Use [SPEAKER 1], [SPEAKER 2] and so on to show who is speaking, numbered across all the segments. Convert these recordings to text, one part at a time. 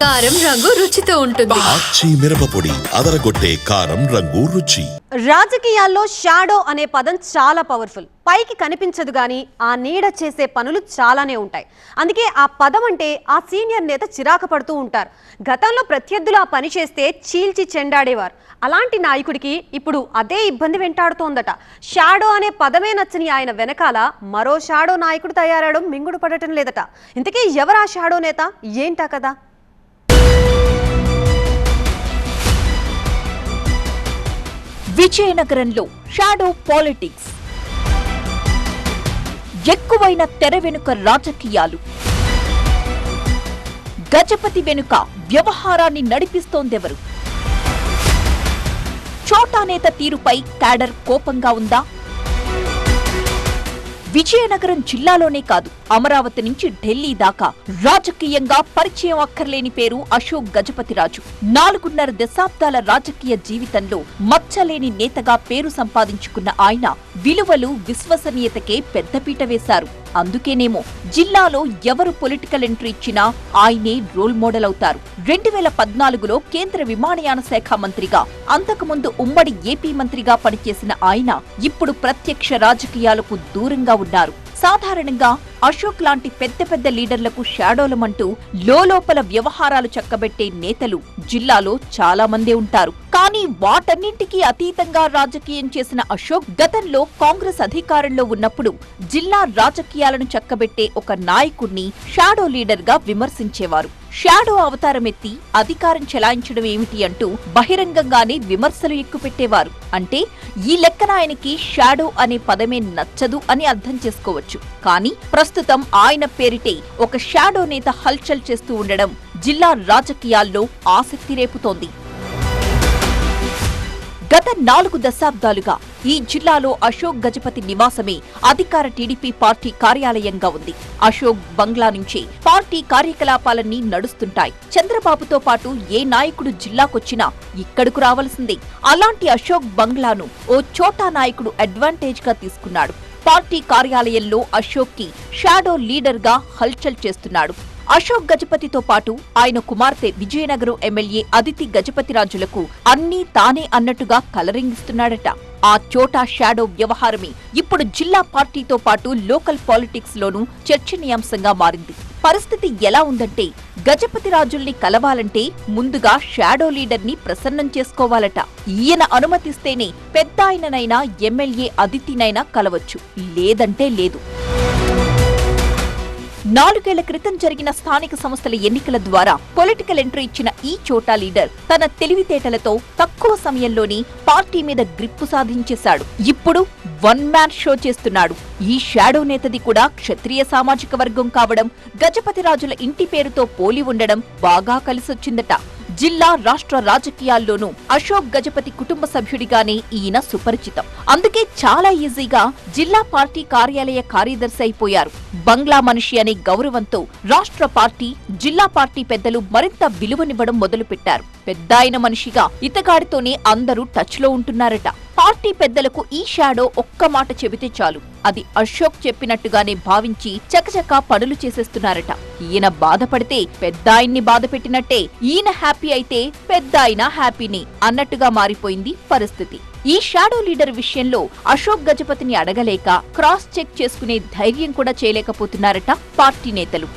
[SPEAKER 1] కారం రంగు రుచితో ఉంటుంది.
[SPEAKER 2] ఆచి మిరపపొడి అదరగొట్టే కారం రంగు రుచి.
[SPEAKER 3] రాజకీయాల్లో షాడో అనే పదం చాలా పవర్ఫుల్. పైకి కనిపించదు కానీ ఆ నీడ చేసే పనులు చాలానే ఉంటాయి. అందుకే ఆ పదం అంటే ఆ సీనియర్ నేత చిరాకు పడుతూ ఉంటారు. గతంలో ప్రత్యర్థులు ఆ పని చేస్తే చీల్చి చెండాడేవారు. అలాంటి నాయకుడికి ఇప్పుడు అదే ఇబ్బంది వెంటాడుతోందట. షాడో అనే పదమే నచ్చని ఆయన వెనకాల మరో షాడో నాయకుడు తయారవడం మింగుడు పడటం లేదట. ఇంతకీ ఎవరా షాడో నేత? ఏంటా కదా
[SPEAKER 4] విజయనగరంలో షాడో పాలిటిక్స్. ఎక్కువైన తెర వెనుక రాజకీయాలు. గజపతి వెనుక వ్యవహారాన్ని నడిపిస్తోందెవరు? చోటా నేత తీరుపై క్యాడర్ కోపంగా ఉందా? విజయనగరం జిల్లాలోనే కాదు అమరావతి నుంచి ఢిల్లీ దాకా రాజకీయంగా పరిచయం అక్కర్లేని పేరు అశోక్ గజపతిరాజు. నాలుగున్నర దశాబ్దాల రాజకీయ జీవితంలో మచ్చలేని నేతగా పేరు సంపాదించుకున్న ఆయన విలువలు విశ్వసనీయతకే పెద్దపీట వేశారు. అందుకేనేమో జిల్లాలో ఎవరు పొలిటికల్ ఎంట్రీ ఇచ్చినా ఆయనే రోల్ మోడల్ అవుతారు. రెండు వేల పద్నాలుగులో కేంద్ర విమానయాన శాఖ మంత్రిగా అంతకుముందు ఉమ్మడి ఏపీ మంత్రిగా పనిచేసిన ఆయన ఇప్పుడు ప్రత్యక్ష రాజకీయాలకు దూరంగా ఉన్నారు. సాధారణంగా అశోక్ లాంటి పెద్ద పెద్ద లీడర్లకు షాడోలమంటూ లోలోపల వ్యవహారాలు చక్కబెట్టే నేతలు జిల్లాలో చాలా మందే ఉంటారు. కానీ వాటన్నింటికీ అతీతంగా రాజకీయం చేసిన అశోక్ గతంలో కాంగ్రెస్ అధికారంలో ఉన్నప్పుడు జిల్లా రాజకీయాలను చక్కబెట్టే ఒక నాయకుణ్ణి షాడో లీడర్గా విమర్శించేవారు. షాడో అవతారం ఎత్తి అధికారం చెలాయించడం ఏమిటి అంటూ బహిరంగంగానే విమర్శలు ఎక్కుపెట్టేవారు. అంటే ఈ లెక్కన ఆయనకి షాడో అనే పదమే నచ్చదు అని అర్థం చేసుకోవచ్చు. కానీ ప్రస్తుతం ఆయన పేరిటే ఒక షాడో నేత హల్చల్ చేస్తూ ఉండడం జిల్లా రాజకీయాల్లో ఆసక్తి రేపుతోంది. గత నాలుగు దశాబ్దాలుగా ఈ జిల్లాలో అశోక్ గజపతి నివాసమే అధికార టీడీపీ పార్టీ కార్యాలయంగా ఉంది. అశోక్ బంగ్లా నుంచి పార్టీ కార్యకలాపాలన్నీ నడుస్తుంటాయి. చంద్రబాబుతో పాటు ఏ నాయకుడు జిల్లాకొచ్చినా ఇక్కడకు రావాల్సిందే. అలాంటి అశోక్ బంగ్లాను ఓ చోటా నాయకుడు అడ్వాంటేజ్గా తీసుకున్నాడు. పార్టీ కార్యాలయంలో అశోక్కి షాడో లీడర్గా హల్చల్ చేస్తున్నాడు. అశోక్ గజపతితో పాటు ఆయన కుమార్తె విజయనగరం ఎమ్మెల్యే అదితి గజపతిరాజులకు అన్నీ తానే అన్నట్టుగా కలరింగ్ ఇస్తున్నాడట ఆ చోటా షాడో వ్యవహారమే ఇప్పుడు జిల్లా పార్టీతో పాటు లోకల్ పాలిటిక్స్ లోనూ చర్చనీయాంశంగా మారింది. పరిస్థితి ఎలా ఉందంటే గజపతి రాజుల్ని కలవాలంటే ముందుగా షాడో లీడర్ని ప్రసన్నం చేసుకోవాలట. ఈయన అనుమతిస్తేనే పెద్ద ఆయననైనా ఎమ్మెల్యే అదితినైనా కలవచ్చు. లేదంటే లేదు. నాలుగేళ్ళ క్రితం జరిగిన స్థానిక సంస్థల ఎన్నికల ద్వారా పొలిటికల్ ఎంట్రీ ఇచ్చిన ఈ చోటా లీడర్ తన తెలివితేటలతో తక్కువ సమయంలోనే పార్టీ మీద గ్రిప్పు సాధించేశాడు. ఇప్పుడు వన్ మ్యాన్ షో చేస్తున్నాడు. ఈ షాడో నేతది కూడా క్షత్రియ సామాజిక వర్గం కావడం గజపతి రాజుల ఇంటి పేరుతో పోలి ఉండడం బాగా కలిసొచ్చిందట. జిల్లా రాష్ట్ర రాజకీయాల్లోనూ అశోక్ గజపతి కుటుంబ సభ్యుడిగానే ఈయన సుపరిచితం. అందుకే చాలా ఈజీగా జిల్లా పార్టీ కార్యాలయ కార్యదర్శి అయిపోయారు. బంగ్లా మనిషి అనే గౌరవంతో రాష్ట్ర పార్టీ జిల్లా పార్టీ పెద్దలు మరింత విలువనివ్వడం మొదలుపెట్టారు. పెద్దాయన మనిషిగా ఇతగాడితోనే అందరూ టచ్లో ఉంటున్నారట. పార్టీ పెద్దలకు ఈ షాడో ఒక్క మాట చెబితే చాలు. అది అశోక్ చెప్పినట్టుగానే భావించి చకచకా పనులు చేసేస్తున్నారట. ఈయన బాధపడితే పెద్దాయన్ని బాధ పెట్టినట్టే ఈయన హ్యాపీ అయితే పెద్దాయన హ్యాపీని అన్నట్టుగా మారిపోయింది పరిస్థితి. ఈ షాడో లీడర్ విషయంలో అశోక్ గజపతిని అడగలేక క్రాస్ చెక్ చేసుకునే ధైర్యం కూడా చేయలేకపోతున్నారట పార్టీ నేతలు.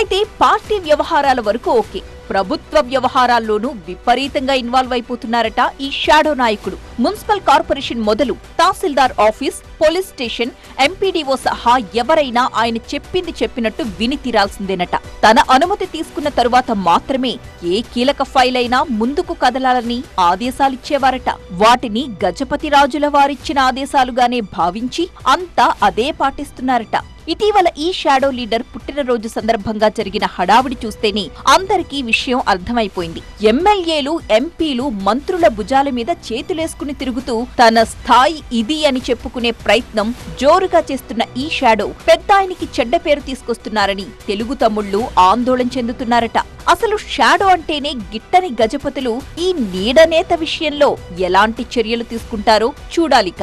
[SPEAKER 4] అయితే పార్టీ వ్యవహారాల వరకు ఓకే. ప్రభుత్వ వ్యవహారాల్లోనూ విపరీతంగా ఇన్వాల్వ్ అయిపోతున్నారట ఈ షాడో నాయకుడు. మున్సిపల్ కార్పొరేషన్ మొదలు tahsildar office police station MPDO సహా ఎవరైనా ఆయన చెప్పింది చెప్పినట్టు విని తీరాల్సిందేనట. తన అనుమతి తీసుకున్న తరువాత మాత్రమే ఏ కీలక ఫైల్ అయినా ముందుకు కదలాలని ఆదేశాలిచ్చేవారట. వాటిని గజపతి రాజుల వారిచ్చిన ఆదేశాలుగానే భావించి అంతా అదే పాటిస్తున్నారట. ఇటీవల ఈ షాడో లీడర్ పుట్టినరోజు సందర్భంగా జరిగిన హడావిడి చూస్తేనే అందరికీ విషయం అర్థమైపోయింది. ఎమ్మెల్యేలు ఎంపీలు మంత్రుల భుజాల మీద చేతులేసుకుని తిరుగుతూ తన స్థాయి ఇది అని చెప్పుకునే ప్రయత్నం జోరుగా చేస్తున్న ఈ షాడో పెద్ద ఆయనకి చెడ్డ పేరు తీసుకొస్తున్నారని తెలుగు తమ్ముళ్ళు ఆందోళన చెందుతున్నారట. అసలు షాడో అంటేనే గిట్టని గజపతులు ఈ నీడనేత విషయంలో ఎలాంటి చర్యలు తీసుకుంటారో చూడాలిక.